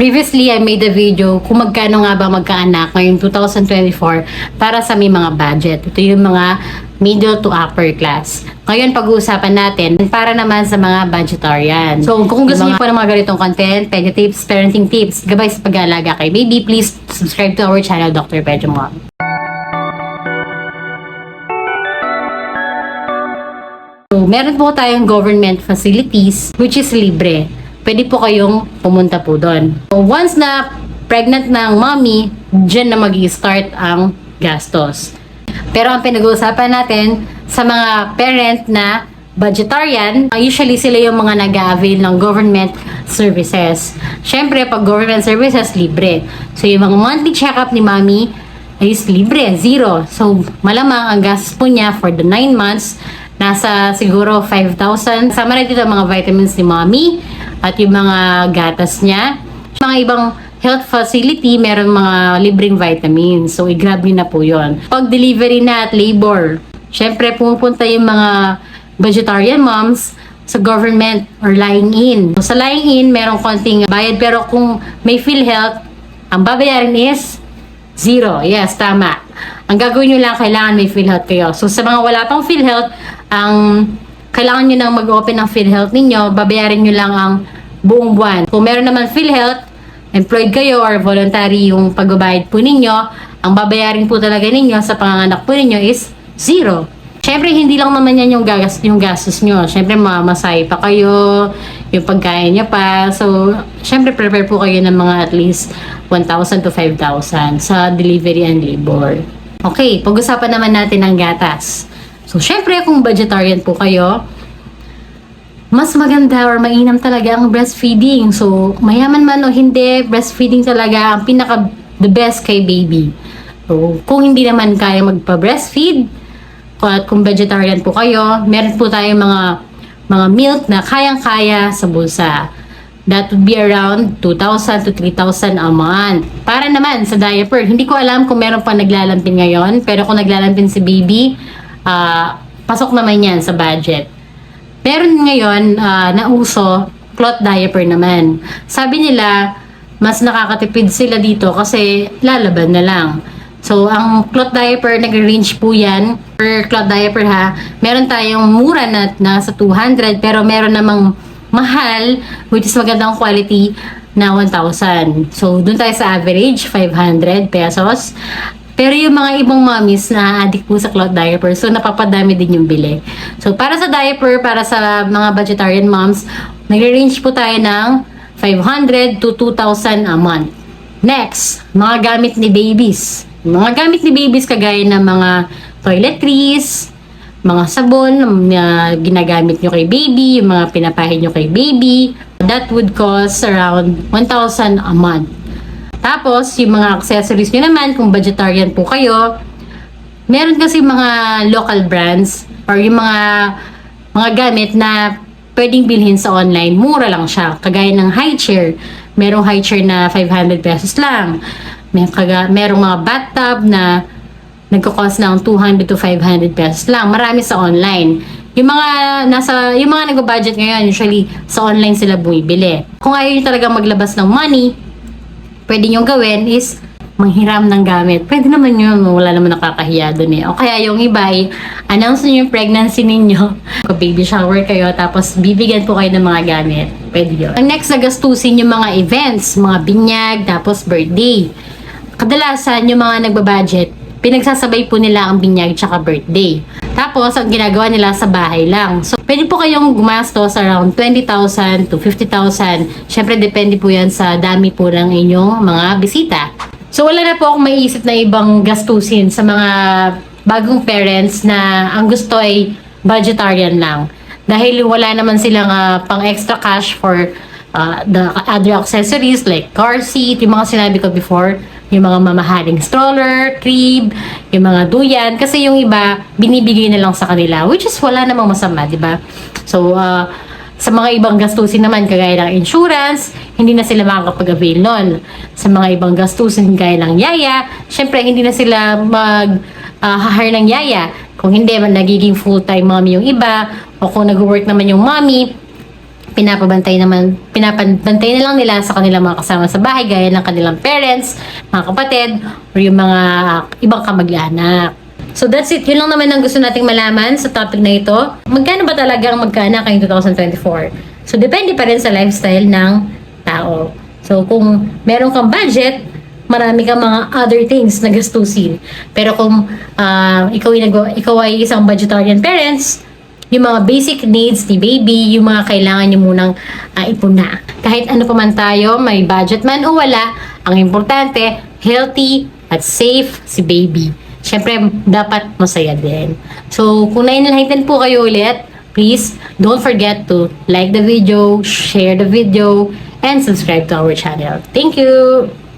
Previously, I made a video kung magkano nga ba magkaanak ngayong 2024 para sa may mga budget. Ito yung mga middle to upper class. Ngayon, pag-uusapan natin para naman sa mga budgetarian. So, kung gusto niyo po ng mga ganitong content, pega tips, parenting tips, gabay sa pag-aalaga kay baby, please subscribe to our channel, Dr. Pedro Mom. So, meron po tayong government facilities which is libre. Pwede po kayong pumunta po doon. So, once na pregnant na ang mommy, dyan na mag start ang gastos. Pero ang pinag-uusapan natin sa mga parent na budgetarian, usually sila yung mga nag-avail ng government services. Siyempre, pag government services, libre. So, yung mga monthly check-up ni mommy is libre, zero. So, malamang ang gastos po niya for the 9 months, nasa siguro 5,000. Sama na dito ang mga vitamins ni mommy at yung mga gatas niya. Mga ibang health facility, meron mga libreng vitamins. So, i-grab na po yon. Pag delivery na at labor, syempre pumupunta yung mga vegetarian moms sa government or lying in. So, sa lying in, merong konting bayad. Pero kung may PhilHealth, ang babayarin is Zero. Yes, tama. Ang gagawin nyo lang, kailangan may PhilHealth kayo. So, sa mga wala pang PhilHealth, ang kailangan nyo nang mag-open ng PhilHealth ninyo, babayarin nyo lang ang buong buwan. Kung meron naman PhilHealth, employed kayo or voluntary yung pagbabayad po ninyo, ang babayarin po talaga ninyo sa panganganak po ninyo is zero. Siyempre, hindi lang naman yan yung, gagas, yung gastos nyo. Siyempre, mamasay pa kayo, yung pagkain nyo pa. So, siyempre, prepare po kayo ng mga at least 1,000 to 5,000 sa delivery and labor. Okay, pag-usapan naman natin ang gatas. So, syempre, kung vegetarian po kayo, mas maganda or mainam talaga ang breastfeeding. So, mayaman man o hindi, breastfeeding talaga ang pinaka the best kay baby. So, kung hindi naman kaya magpa-breastfeed, at kung vegetarian po kayo, meron po tayong mga mga milk na kayang-kaya sa bulsa. That would be around 2,000 to 3,000 a month. Para naman sa diaper, hindi ko alam kung meron pa naglalampin ngayon, pero kung naglalampin si baby, ah, pasok naman yan sa budget. Meron ngayon ah, na uso, cloth diaper naman. Sabi nila, mas nakakatipid sila dito kasi lalaban na lang. So, ang cloth diaper, nag-range po yan. Per cloth diaper ha, meron tayong mura na nasa 200, pero meron namang mahal, which is magandang quality, na 1,000. So, dun tayo sa average, 500 pesos. Pero yung mga ibang mommies na addict po sa cloth diaper, so napapadami din yung bili. So, para sa diaper, para sa mga vegetarian moms, nagre-range po tayo ng 500 to 2,000 a month. Next, mga gamit ni babies. Mga gamit ni babies kagaya ng mga toiletries, mga sabon na ginagamit nyo kay baby, yung mga pinapahid nyo kay baby. That would cost around 1,000 a month. Tapos, yung mga accessories nyo naman, kung vegetarian po kayo, meron kasi mga local brands or yung mga mga gamit na pwedeng bilhin sa online. Mura lang siya. Kagaya ng high chair. Merong high chair na 500 pesos lang. May kaga, merong mga bathtub na nagko-cost ng 200 to 500 pesos lang. Marami sa online. Yung mga nasa yung mga nagbo-budget ngayon usually sa online sila bumibili. Kung ayaw niyo talaga maglabas ng money, pwede nyo gawin is manghiram ng gamit. Pwede naman yun, wala naman nakakahiya dun eh. O kaya yung iba ay announce nyo yung pregnancy ninyo. Kung baby shower kayo, tapos bibigyan po kayo ng mga gamit. Pwede yun. Ang next na gastusin yung mga events, mga binyag, tapos birthday. Kadalasan yung mga nagbabudget, pinagsasabay po nila ang binyag tsaka birthday. Tapos, ang ginagawa nila sa bahay lang. So, pwede po kayong gumastos around 20,000 to 50,000. Siyempre, depende po yan sa dami po ng inyong mga bisita. So, wala na po akong maiisip na ibang gastusin sa mga bagong parents na ang gusto ay budgetarian lang. Dahil wala naman silang ah, pang extra cash for uh, the other accessories like car seat, yung mga sinabi ko before, yung mga mamahaling stroller, crib, yung mga duyan. Kasi yung iba, binibigay na lang sa kanila, which is wala namang masama, di ba? So, uh, sa mga ibang gastusin naman, kagaya ng insurance, hindi na sila makakapag-avail nun. Sa mga ibang gastusin, kagaya ng yaya, syempre, hindi na sila mag uh, ng yaya. Kung hindi, nagiging full-time mommy yung iba, o kung nag-work naman yung mommy, pinapabantay naman, pinapabantay na lang nila sa kanilang mga kasama sa bahay, gaya ng kanilang parents, mga kapatid, or yung mga ibang kamag-anak. So that's it. Yun lang naman ang gusto nating malaman sa topic na ito. Magkano ba talaga ang magkaanak ngayong 2024? So depende pa rin sa lifestyle ng tao. So kung meron kang budget, marami kang mga other things na gastusin. Pero kung ah, ikaw, ay ikaw ay isang budgetarian parents, yung mga basic needs ni baby, yung mga kailangan nyo munang uh, ipuna. Kahit ano pa man tayo, may budget man o wala, ang importante, healthy at safe si baby. Siyempre, dapat masaya din. So, kung na-enlighten po kayo ulit, please don't forget to like the video, share the video, and subscribe to our channel. Thank you!